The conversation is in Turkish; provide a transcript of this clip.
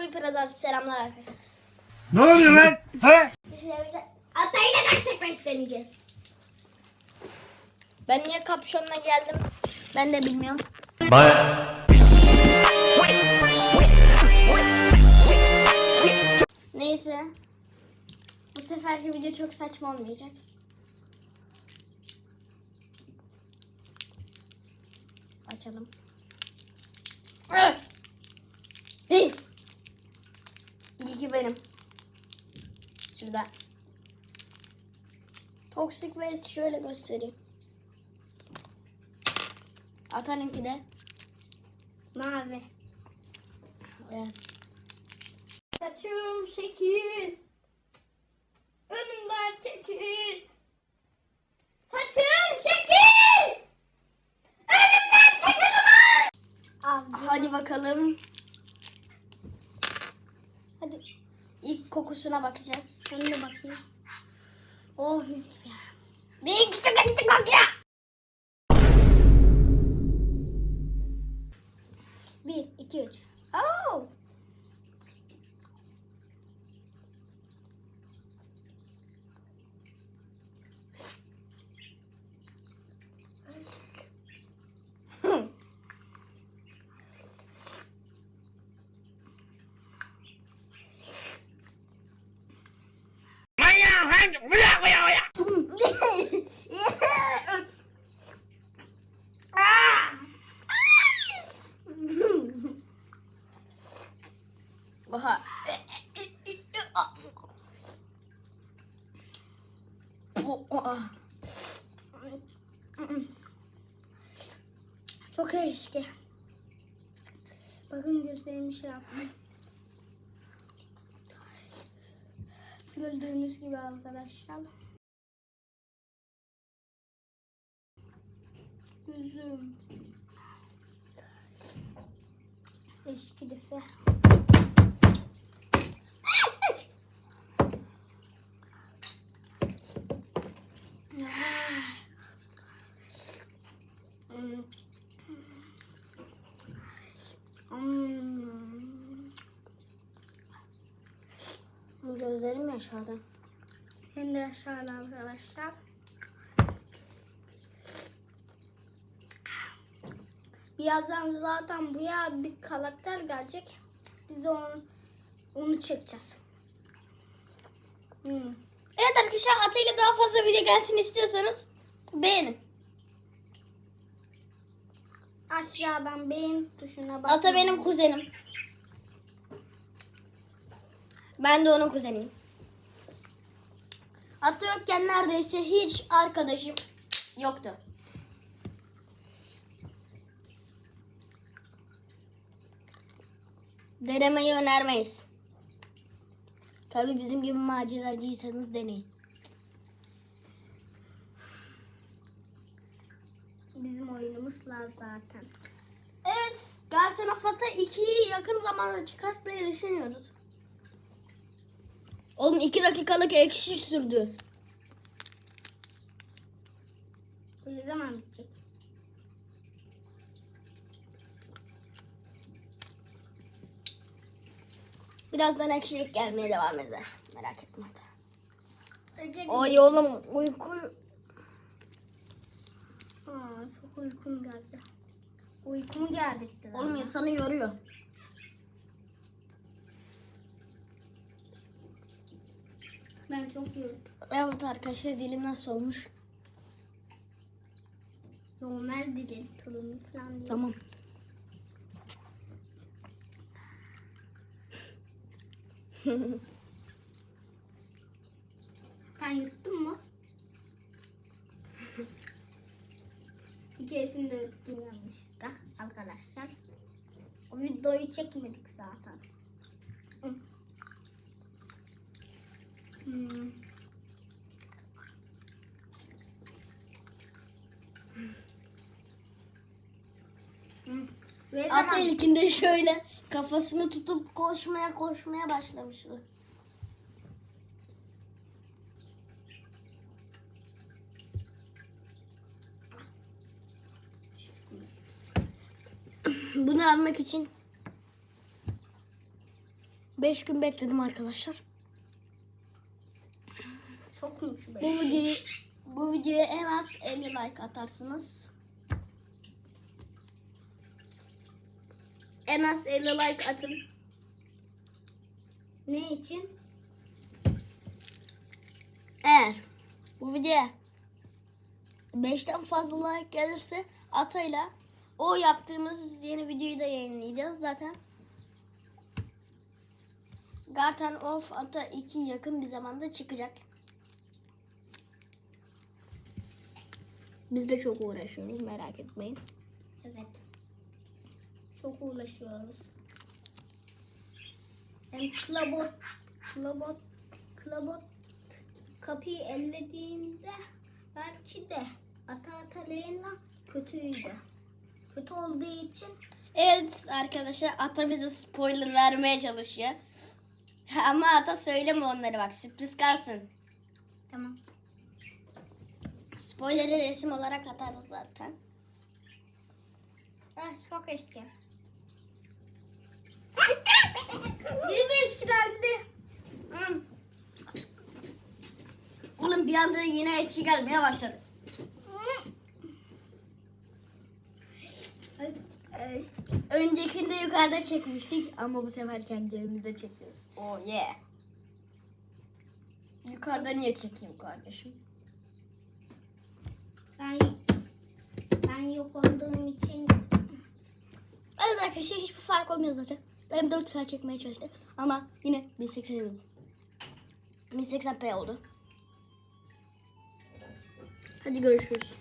Ulpra'dan selamlar arkadaşlar. Ne oluyor lan? He? Atayla ders sekmesi deneyeceğiz. Ben niye kapşonla geldim? Ben de bilmiyorum. Neyse. Bu seferki video çok saçma olmayacak. Açalım. Evet. Biz. İlki benim. Şurada. Toxic Waste şöyle göstereyim. Atanınki de mavi. Evet. Saçım şekil. İlk kokusuna bakacağız. Ben de bakayım. Oh mis gibi ya. Bir küçük küçük kokuyor. Bir, iki, üç. Oh! Oha. Çok eşki. Bakın gözlerimi şey yaptım. Gördüğünüz gibi arkadaşlar. Yüzüm. Eşkidisi. Hmm. Hmm. Gözlerim yaşardı. Hem de yaşardı arkadaşlar. Birazdan zaten buraya bir karakter gelecek. Biz de onu, onu çekeceğiz. Hmm. Evet arkadaşlar Atay'la daha fazla video gelsin istiyorsanız beğenin. Aşağıdan beğen tuşuna basın. Ata benim kuzenim. Ben de onun kuzeniyim. Ata yokken neredeyse hiç arkadaşım yoktu. Denemeyi önermeyiz. Tabii bizim gibi maceracıysanız deneyin. Bizim oyunumuzla zaten. Evet, Galatasaray Fat'a 2'yi yakın zamanda çıkartmayı düşünüyoruz. Oğlum 2 dakikalık ekşi sürdü. Bu ne zaman bitecek? Birazdan ekşilik gelmeye devam eder. Merak etme. Ay oğlum uyku... Aa, çok uykum geldi. Uykum geldi. Oğlum insanı yoruyor. Ben çok yoruldum. Evet arkadaşlar dilim nasıl olmuş? Normal dilim. Tulumlu falan değil. Tamam. Sen yuttun mu? Bir keresinde yuttum yanlışlıkla arkadaşlar. O videoyu çekmedik zaten. Hı. Hmm. Hı. Ata ilkinde şöyle kafasını tutup koşmaya koşmaya başlamıştı. Bunu almak için 5 gün bekledim arkadaşlar. Çok mu şu Bu videoyu bu videoya en az 50 like atarsınız. En az 50 like atın. Ne için? Eğer bu videoya 5'ten fazla like gelirse Atay'la o yaptığımız yeni videoyu da yayınlayacağız zaten. Garten of Ata 2 yakın bir zamanda çıkacak. Biz de çok uğraşıyoruz merak etmeyin. Evet. Çok uğraşıyoruz. Hem klabot, klabot, klabot kapıyı ellediğinde belki de ata ata Leyla kötüydü. Kötü olduğu için Evet arkadaşlar Ata bize spoiler vermeye çalışıyor. Ama Ata söyleme onları bak sürpriz kalsın. tamam. Spoiler'ı resim olarak atarız zaten. Ah, çok eski. Dilim eskilendi. Hmm. Oğlum bir anda yine ekşi gelmeye başladı. Öncekinde yukarıda çekmiştik ama bu sefer kendi evimizde çekiyoruz. Oh yeah. Yukarıda niye çekeyim kardeşim? Ben ben yok olduğum için Evet arkadaşlar hiçbir fark olmuyor zaten. Benim 4 saat çekmeye çalıştı. Ama yine 1080 oldu. 1080p oldu. Hadi görüşürüz.